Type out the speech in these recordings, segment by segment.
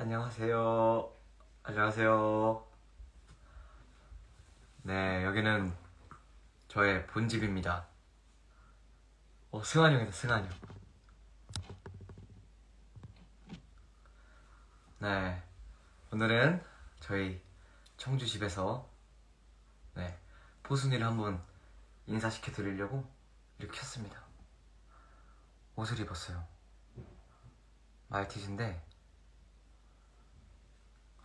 안녕하세요. 안녕하세요. 네, 여기는 저의 본집입니다. 어, 승환이 형이다, 승환이 형. 네, 오늘은 저희 청주집에서 네, 포순이를 한번 인사시켜 드리려고 이렇게 켰습니다. 옷을 입었어요. 말티즈인데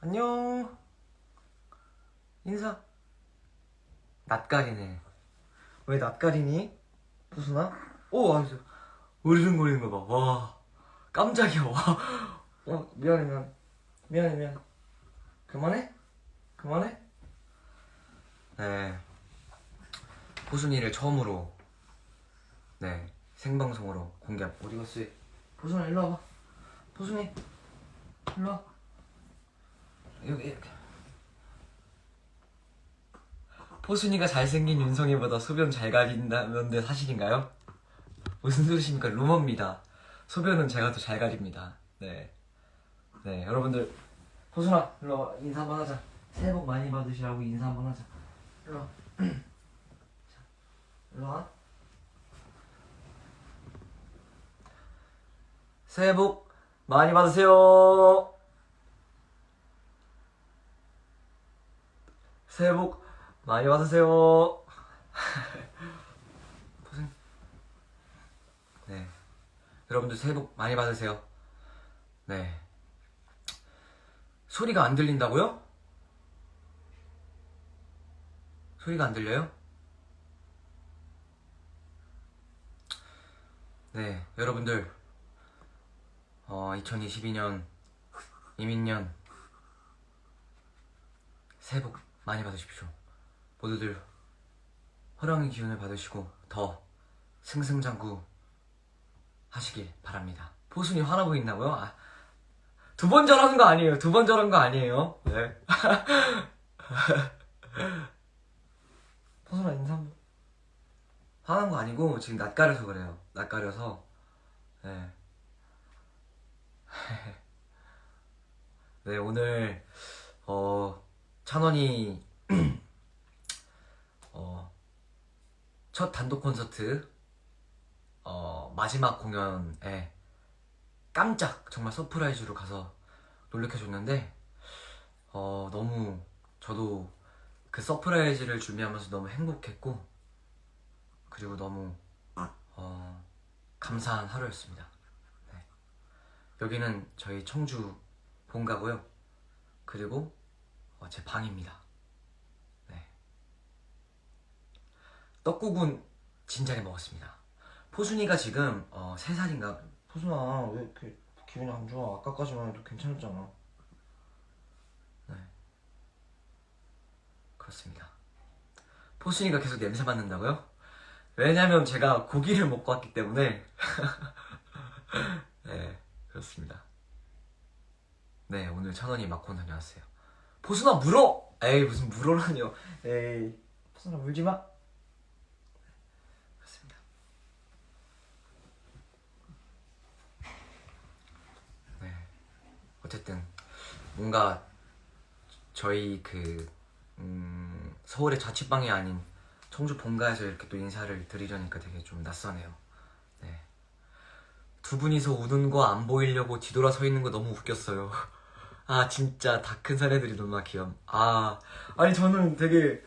안녕. 인사. 낯가리네. 왜 낯가리니? 포순아? 오 아주 으르렁거리는 거 봐 와 깜짝이야. 와. 어, 미안해 미안 미안해 미안 그만해? 그만해? 네. 포순이를 처음으로 네 생방송으로 공개 어디 갔어? 포순아 일로 와봐. 포순이 일로 와 여기 포순이가 잘생긴 윤성이보다 소변 잘 가린다는데 사실인가요? 무슨 소리십니까? 루머입니다. 소변은 제가 더 잘 가립니다. 네. 네, 여러분들 포순아 일로 와 인사 한번 하자. 새해 복 많이 받으시라고 인사 한번 하자. 일로 와. 자, 일로 와. 새해 복 많이 받으세요. 새해 복 많이 받으세요. 네. 여러분들 새해 복 많이 받으세요. 네. 소리가 안 들린다고요? 소리가 안 들려요? 네, 여러분들, 어, 2022년, 이민년, 새해 복 많이 받으십시오. 모두들 호랑이 기운을 받으시고 더 승승장구 하시길 바랍니다. 포순이 화나 보인다고요? 아, 두번 저런 거 아니에요. 두 번 저런 거 아니에요. 네. 포순아 인사 한번. 화난 거 아니고 지금 낯가려서 그래요. 낯가려서. 네. 네 오늘 어 찬원이 어, 첫 단독 콘서트 어, 마지막 공연에 깜짝 정말 서프라이즈로 가서 놀래켜줬는데 어, 너무 저도 그 서프라이즈를 준비하면서 너무 행복했고 그리고 너무 어, 감사한 하루였습니다. 네. 여기는 저희 청주 본가고요. 그리고 어, 제 방입니다. 네. 떡국은 진작에 먹었습니다. 포순이가 지금 어, 3살인가? 포순아 왜 이렇게 기분이 안 좋아? 아까까지만 해도 괜찮았잖아. 네. 그렇습니다. 포순이가 계속 냄새 맡는다고요? 왜냐면 제가 고기를 먹고 왔기 때문에 네 그렇습니다. 네 오늘 천원이 마콘 다녀왔어요. 포순아 물어! 에이 무슨 물어라뇨. 에이 포순아 물지마. 그렇습니다. 네. 어쨌든 뭔가 저희 그 음, 서울의 자취방이 아닌 청주 본가에서 이렇게 또 인사를 드리려니까 되게 좀 낯서네요. 네. 두 분이서 우는 거 안 보이려고 뒤돌아 서 있는 거 너무 웃겼어요 아 진짜 다 큰 사례들이 너무 귀염. 아 아니 저는 되게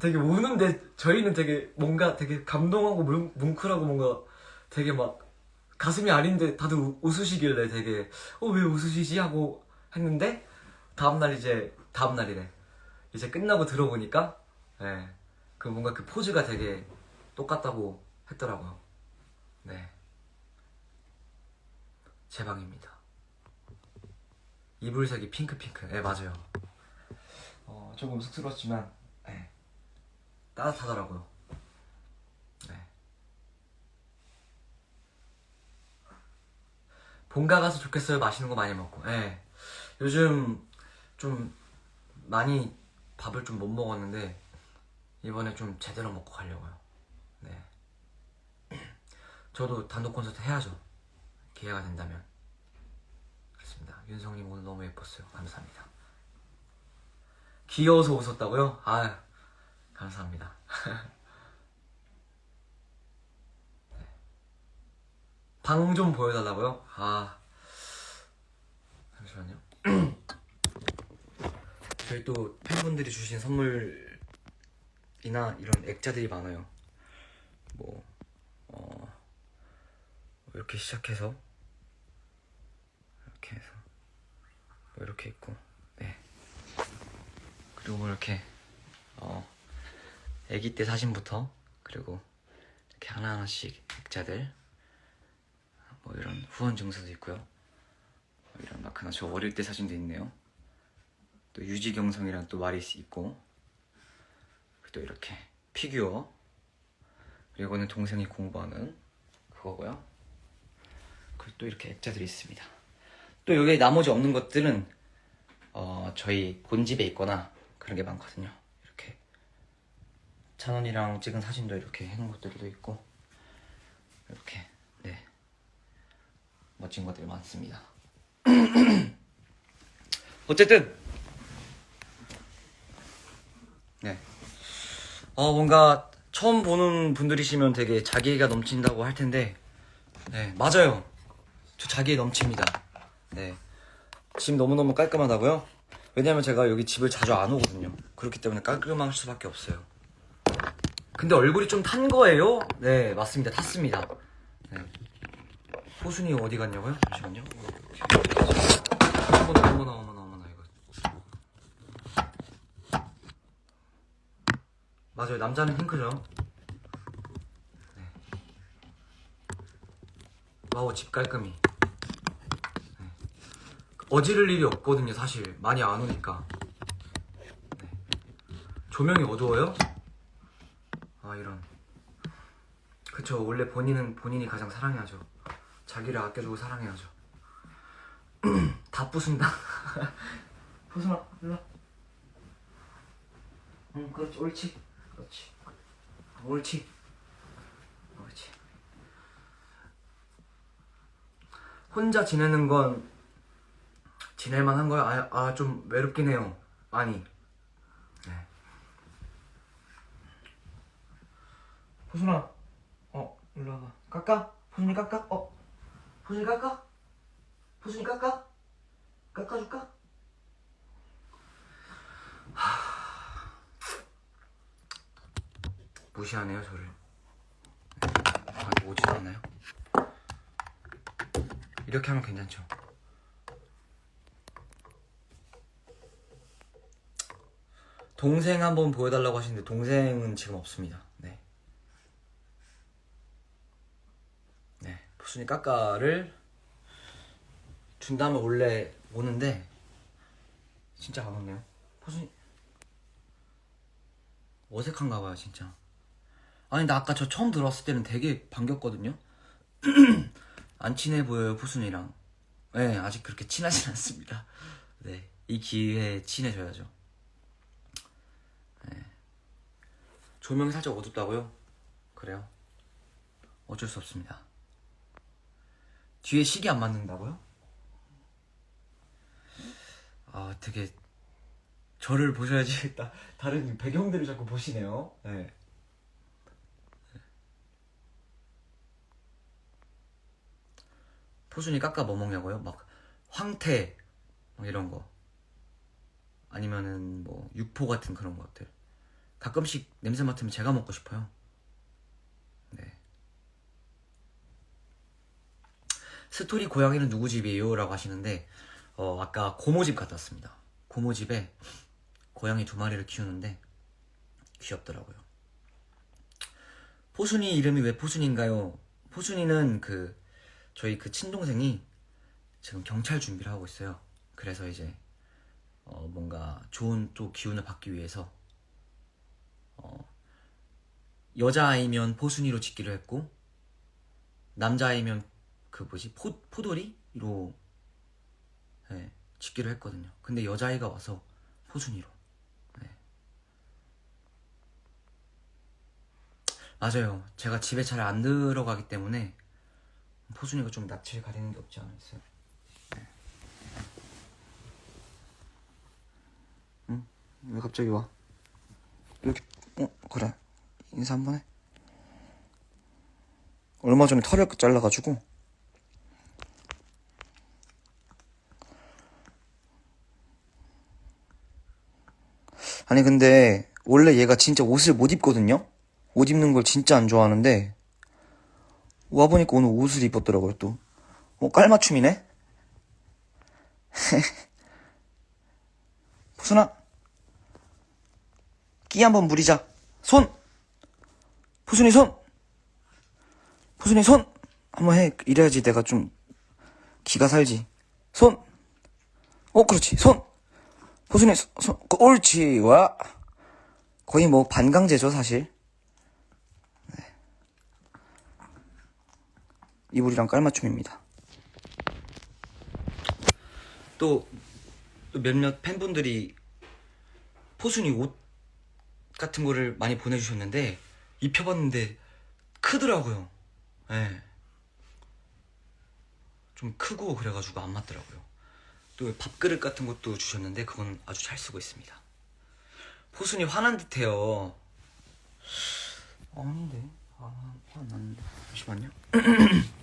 되게 우는데 저희는 되게 뭔가 되게 감동하고 뭉, 뭉클하고 뭔가 되게 막 가슴이 아린데 다들 우- 웃으시길래 되게 어 왜 웃으시지 하고 했는데 다음날 이제 다음날이래 이제 끝나고 들어보니까 예그 뭔가 그 포즈가 되게 똑같다고 했더라고요 네 제 방입니다. 이불색이 핑크핑크. 네, 맞아요. 어, 조금 쑥스러웠지만, 네. 따뜻하더라고요. 네. 본가 가서 좋겠어요. 맛있는 거 많이 먹고. 네. 요즘 좀 많이 밥을 좀 못 먹었는데, 이번에 좀 제대로 먹고 가려고요. 네. 저도 단독 콘서트 해야죠. 기회가 된다면. 윤성님 오늘 너무 예뻤어요. 감사합니다. 귀여워서 웃었다고요? 아 감사합니다. 방좀 보여달라고요? 아 잠시만요. 저희 또 팬분들이 주신 선물이나 이런 액자들이 많아요. 뭐 어, 이렇게 시작해서 이렇게 해서 뭐 이렇게 있고 네. 그리고 뭐 이렇게 어 아기 때 사진부터 그리고 이렇게 하나하나씩 액자들 뭐 이런 후원 증서도 있고요. 뭐 이런 마크나 저 어릴 때 사진도 있네요. 또 유지경성이랑 또 말이 있고 또 이렇게 피규어 그리고 이거는 동생이 공부하는 그거고요. 그리고 또 이렇게 액자들이 있습니다 또 여기 나머지 없는 것들은 어, 저희 본집에 있거나 그런 게 많거든요. 이렇게 찬원이랑 찍은 사진도 이렇게 해놓은 것들도 있고 이렇게 네 멋진 것들이 많습니다. 어쨌든! 네. 어 뭔가 처음 보는 분들이시면 되게 자기애가 넘친다고 할 텐데 네 맞아요. 저 자기애 넘칩니다 네 집 너무너무 깔끔하다고요? 왜냐면 제가 여기 집을 자주 안 오거든요 그렇기 때문에 깔끔할 수밖에 없어요 근데 얼굴이 좀 탄 거예요? 네 맞습니다 탔습니다 네. 호순이 어디 갔냐고요? 잠시만요 어머나 어머나 어머나 어머나 이거 맞아요 남자는 핑크죠 네. 와우 집 깔끔히 네. 어지를 일이 없거든요 사실. 많이 안 오니까. 네. 조명이 어두워요? 아 이런. 그쵸. 원래 본인은 본인이 가장 사랑해야죠. 자기를 아껴주고 사랑해야죠. 다 부순다. 호순아 일로 와. 응 그렇지. 옳지. 그렇지. 옳지. 옳지. 혼자 지내는 건 지낼만 한 거야? 아, 아, 좀 외롭긴 해요. 많이. 네. 호순아, 어, 와봐. 깎아? 호순이 깎아? 어, 호순이 깎아? 호순이 깎아? 깎아줄까? 하... 무시하네요, 저를. 아, 오지도 않아요? 이렇게 하면 괜찮죠? 동생 한번 보여달라고 하시는데 동생은 지금 없습니다. 네. 네. 부순이 까까를 준다면 원래 오는데 진짜 안 오네요. 부순이 어색한가 봐요, 진짜. 아니, 나 아까 저 처음 들어왔을 때는 되게 반겼거든요. 안 친해 보여요, 푸순이랑. 네, 아직 그렇게 친하진 않습니다. 네, 이 기회에 친해져야죠. 네. 조명이 살짝 어둡다고요? 그래요? 어쩔 수 없습니다. 뒤에 시계 안 맞는다고요? 아, 되게 저를 보셔야지 다, 다른 배경들을 자꾸 보시네요. 네. 포순이 깎아 뭐 먹냐고요? 막 황태 막 이런 거 아니면은 뭐 육포 같은 그런 것들 가끔씩 냄새 맡으면 제가 먹고 싶어요. 네. 스토리 고양이는 누구 집이에요? 라고 하시는데 어, 아까 고모 집 갔다 왔습니다. 고모 집에 고양이 두 마리를 키우는데 귀엽더라고요. 포순이 이름이 왜 포순인가요? 포순이는 그 저희 그 친동생이 지금 경찰 준비를 하고 있어요. 그래서 이제 어 뭔가 좋은 또 기운을 받기 위해서 어, 여자아이면 포순이로 짓기로 했고 남자아이면 그 뭐지 포, 포도리로 네, 짓기로 했거든요 근데 여자아이가 와서 포순이로 네. 맞아요 제가 집에 잘 안 들어가기 때문에 포순이가 좀 낯을 가리는 게 없지 않아 있어요 네. 응? 왜 갑자기 와? 이렇게 어 그래 인사 한번 해. 얼마 전에 털을 잘라가지고 아니 근데 원래 얘가 진짜 옷을 못 입거든요. 옷 입는 걸 진짜 안 좋아하는데 와 보니까 오늘 옷을 입었더라고요 또. 어 깔맞춤이네. 포순아 끼 한번 부리자. 손. 포순이 손. 포순이 손. 한번 해. 이래야지 내가 좀 기가 살지. 손. 어 그렇지 손. 포순이 손. 손. 그, 옳지 와. 거의 뭐 반강제죠 사실. 네. 이불이랑 깔맞춤입니다. 또, 또 몇몇 팬분들이 포순이 옷 같은 거를 많이 보내주셨는데 입혀봤는데 크더라고요. 예. 좀 크고 그래가지고 안 맞더라고요. 또 밥그릇 같은 것도 주셨는데 그건 아주 잘 쓰고 있습니다. 포순이 화난 듯해요. 아닌데. 아, 났는데. 잠시만요.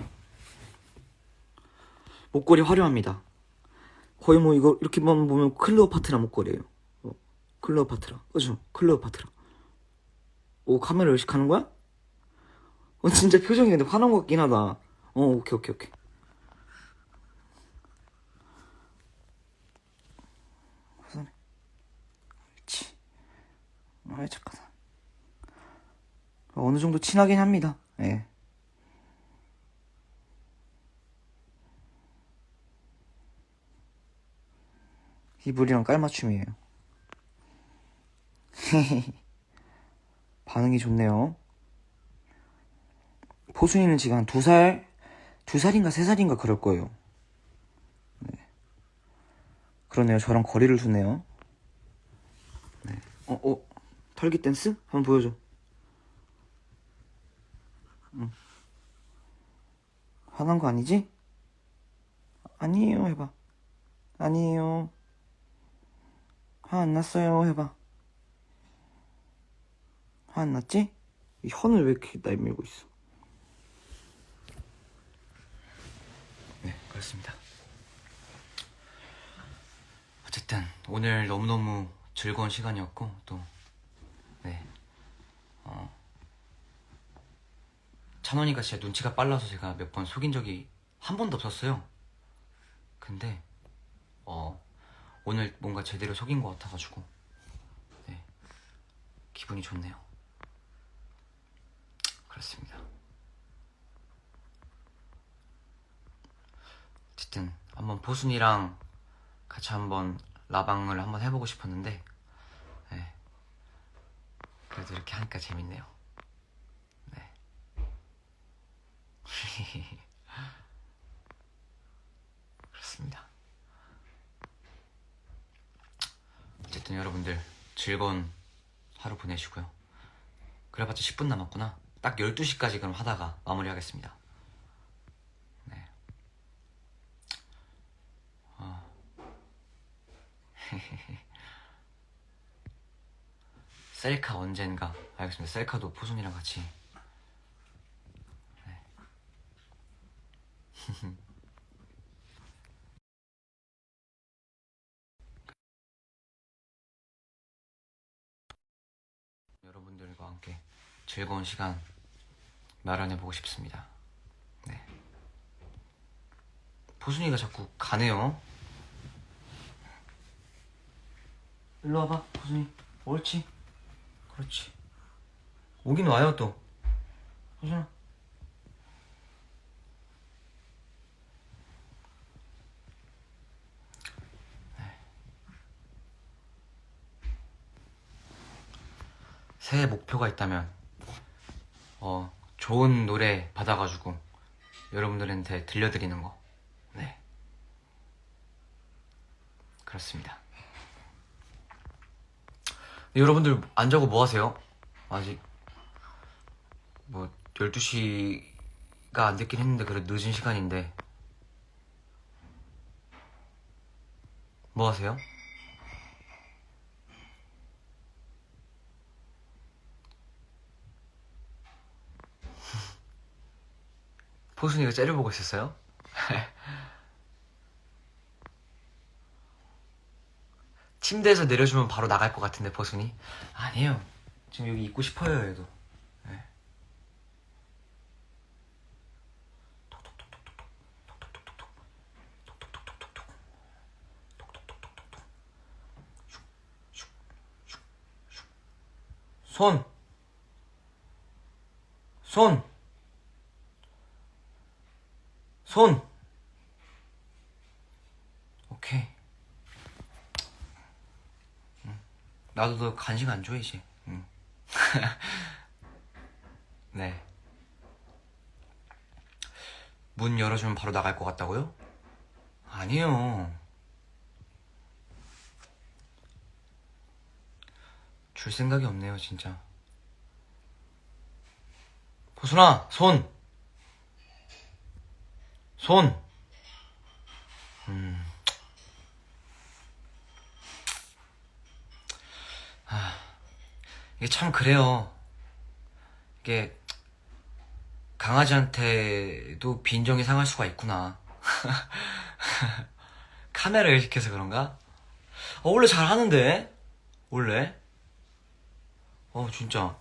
목걸이 화려합니다. 거의 뭐 이거 이렇게만 보면 클레오파트라 목걸이에요. 어, 클레오파트라. 그죠? 클레오파트라. 오 카메라 의식하는 거야? 어 진짜 표정이 근데 화난 것 같긴 하다. 어 오케이 오케이 오케이. 화산해. 그렇지. 아이 착하다. 어느 정도 친하긴 합니다. 예. 이불이랑 깔맞춤이에요. 반응이 좋네요. 포순이는 지금 한 두 살, 두 살인가 세 살인가 그럴 거예요. 네. 그러네요. 저랑 거리를 두네요. 네. 어, 어, 털기 댄스? 한번 보여줘. 응. 화난 거 아니지? 아니에요. 해봐. 아니에요. 화 안 났어요. 해봐. 화안 났지? 이 혀는 왜 이렇게 내밀고 있어? 네, 그렇습니다. 어쨌든 오늘 너무너무 즐거운 시간이었고 또 네. 어, 찬원이가 진짜 눈치가 빨라서 제가 몇 번 속인 적이 한 번도 없었어요. 근데 어, 오늘 뭔가 제대로 속인 것 같아가지고 네, 기분이 좋네요. 그렇습니다. 어쨌든 한번 보순이랑 같이 한번 라방을 한번 해보고 싶었는데 네, 그래도 이렇게 하니까 재밌네요. 네. 그렇습니다. 어쨌든 여러분들 즐거운 하루 보내시고요. 그래봤자 10분 남았구나. 딱 12시까지 그럼 하다가 마무리하겠습니다. 네. 어. 셀카 언젠가 알겠습니다. 셀카도 포순이랑 같이. 네. 여러분들과 함께 즐거운 시간 마련해 보고 싶습니다. 네. 포순이가 자꾸 가네요. 일로 와봐, 포순이. 옳지. 그렇지. 오긴 와요 또. 포순아. 새해 목표가 있다면 어 좋은 노래 받아가지고 여러분들한테 들려드리는 거. 네. 그렇습니다. 여러분들 안 자고 뭐 하세요? 아직 뭐 12시가 안 됐긴 했는데 그래 늦은 시간인데 뭐 하세요? 포순이가 째려보고 있었어요? 침대에서 내려주면 바로 나갈 것 같은데 포순이? 아니에요. 지금 여기 있고 싶어요 얘도. 네. 손! 손! 손! 오케이. 응. 나도 너 간식 안 줘, 이제. 응. 네. 문 열어주면 바로 나갈 것 같다고요? 아니에요. 줄 생각이 없네요, 진짜. 보순아, 손! 손! 음. 아, 이게 참 그래요. 이게, 강아지한테도 빈정이 상할 수가 있구나. 카메라를 시켜서 그런가? 어, 원래 잘 하는데? 원래? 어, 진짜.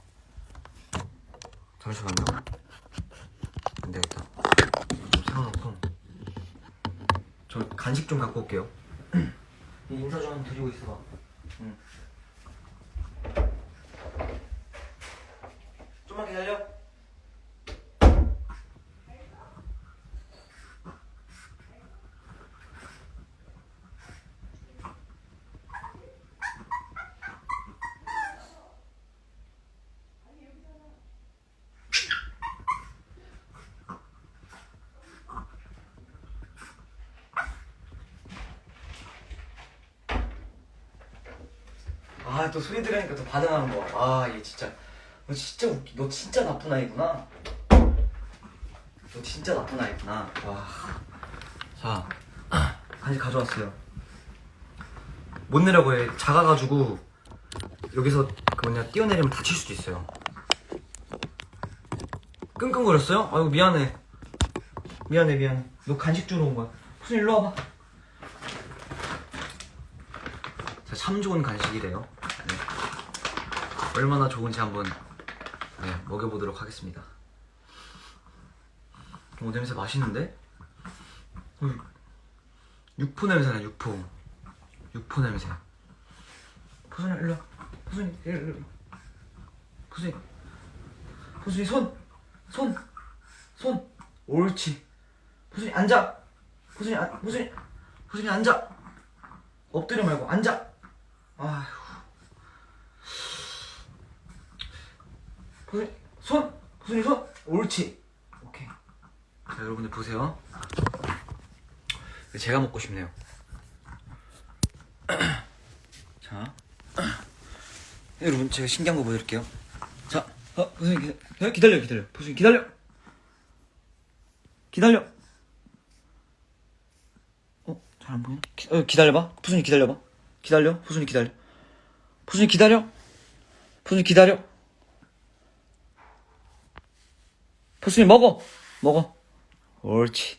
잠시만요. 안 되겠다. 좀 세워놓고. 저 간식 좀 갖고 올게요. 이 인사 좀 드리고 있어봐. 아, 또 소리 들으니까 또 반응하는 거. 아, 얘 진짜. 너 진짜 웃기. 너 진짜 나쁜 아이구나. 너 진짜 나쁜 아이구나. 와. 자, 간식 가져왔어요. 못 내려고 해. 작아가지고 여기서 그 뭐냐 뛰어내리면 다칠 수도 있어요. 끙끙거렸어요? 아이고 미안해. 미안해 미안해. 너 간식 주러 온 거야. 무슨 일로 와봐. 자, 참 좋은 간식이래요. 네. 얼마나 좋은지 한번 네, 먹여보도록 하겠습니다. 오 냄새 맛있는데? 어, 육포 냄새나 육포. 육포 냄새. 포순이 일로 와. 포순이 일로 일로. 포순이. 포순이 손. 손. 손. 옳지. 포순이 앉아. 포순이 안. 포순이. 포순이 앉아. 엎드려 말고 앉아. 아휴. 포순이 손. 포순이 손. 옳지. 오케이. 자 여러분들 보세요. 제가 먹고 싶네요. 자, 여러분 제가 신기한 거 보여드릴게요. 자, 어, 포순이 기다려, 기다려, 기다려. 포순이 기다려. 기다려. 어, 잘 안 보이네. 기, 어, 기다려봐. 포순이 기다려봐. 기다려. 포순이 기다려. 포순이 기다려. 포순이 기다려. 포순이 먹어. 먹어. 옳지.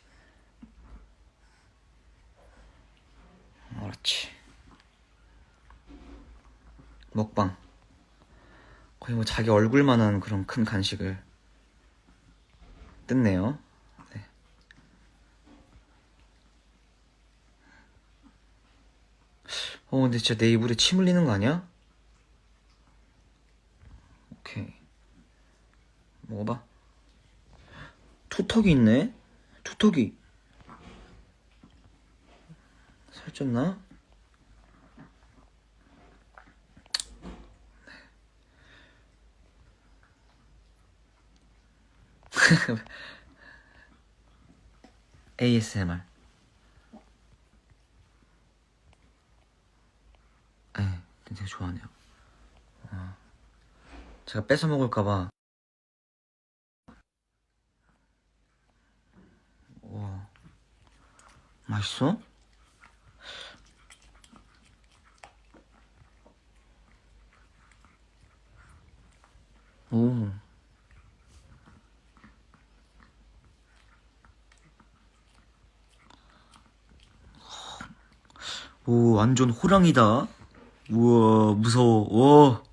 옳지. 먹방. 거의 뭐 자기 얼굴만한 그런 큰 간식을 뜯네요. 네. 어, 근데 진짜 내 입으로 침 흘리는 거 아니야? 오케이. 먹어봐. 투턱이 있네? 투턱이. 살쪘나? ASMR. 네, 되게 좋아하네요. 어, 제가 뺏어 먹을까봐. 맛있어? 오. 오, 완전 호랑이다. 우와, 무서워. 와.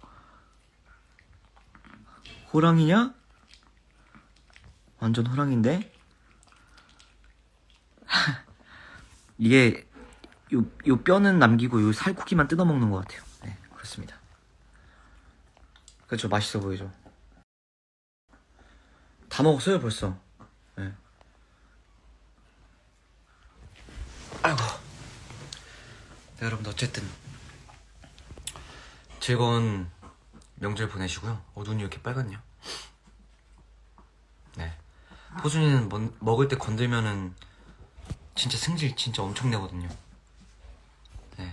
호랑이냐? 완전 호랑인데? 이게 요, 요 뼈는 남기고 요 살코기만 뜯어먹는 것 같아요. 네, 그렇습니다. 그렇죠, 맛있어 보이죠? 다 먹었어요, 벌써. 네. 아이고. 네, 여러분, 어쨌든. 즐거운 명절 보내시고요. 어, 눈이 이렇게 빨갛냐? 네. 포준이는 먹, 먹을 때 건들면은 진짜 승질 진짜 엄청 내거든요. 네.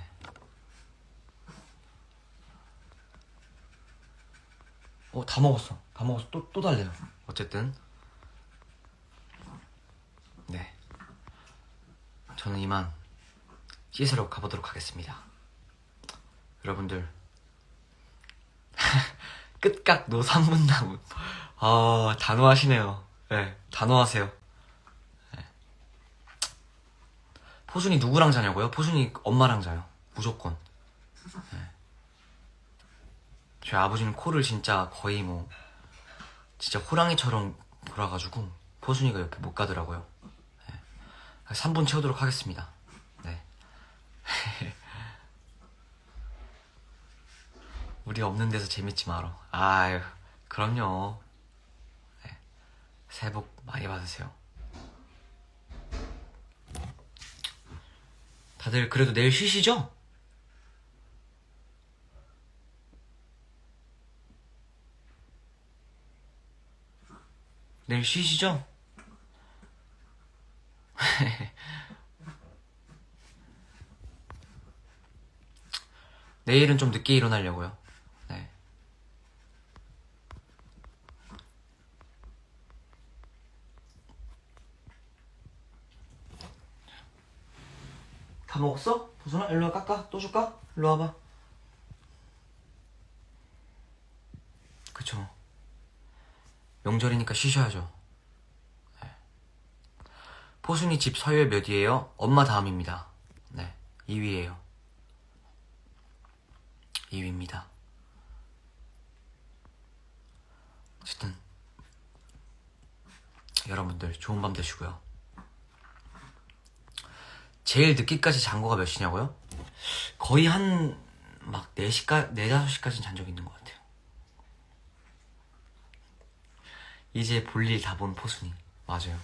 어, 다 먹었어. 다 먹었어. 또, 또 달래요. 어쨌든. 네. 저는 이만 씻으러 가보도록 하겠습니다. 여러분들. 끝각 노상문나무. 아, 단호하시네요. 네, 단호하세요. 네. 포순이 누구랑 자냐고요? 포순이 엄마랑 자요. 무조건. 네. 저희 아버지는 코를 진짜 거의 뭐, 진짜 호랑이처럼 돌아가지고, 포순이가 이렇게 못 가더라고요. 네. 3분 채우도록 하겠습니다. 네. 우리 없는 데서 재밌지 마라. 아유, 그럼요. 네. 새해 복 많이 받으세요. 다들 그래도 내일 쉬시죠? 내일 쉬시죠? 내일은 좀 늦게 일어나려고요. 네. 다 먹었어? 보선아 일로 와 깎아 또 줄까? 일로 와봐 그쵸 명절이니까 쉬셔야죠 네. 포순이 집 서열 몇이에요? 엄마 다음입니다 네 2위에요 2위입니다 어쨌든 여러분들 좋은 밤 되시고요 제일 늦게까지 잔 거가 몇 시냐고요? 거의 한, 막, 4시까, 4, 5시까지는 잔적 있는 것 같아요. 이제 볼일 다 본 포순이. 맞아요.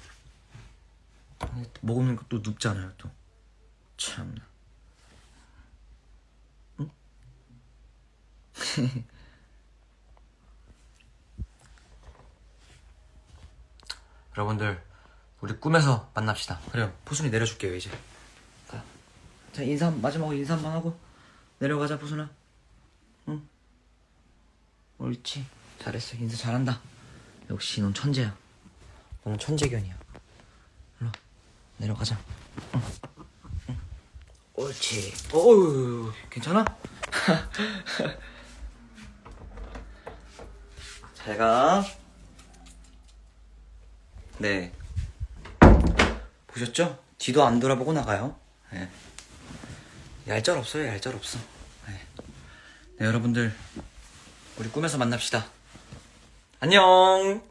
먹으면 또 눕잖아요, 또. 참나. 응? 여러분들, 우리 꿈에서 만납시다. 그래요. 포순이 내려줄게요, 이제. 자, 자 인사 마지막으로 인사 한번 하고. 내려가자 포순아. 응? 옳지. 잘했어. 인사 잘한다. 역시 넌 천재야. 너는 천재견이야. 일로 내려가자. 응. 응. 옳지. 어우 괜찮아? 잘가. 네. 보셨죠? 뒤도 안 돌아보고 나가요. 네. 얄짤 없어요, 얄짤 없어. 네. 네, 여러분들, 우리 꿈에서 만납시다. 안녕!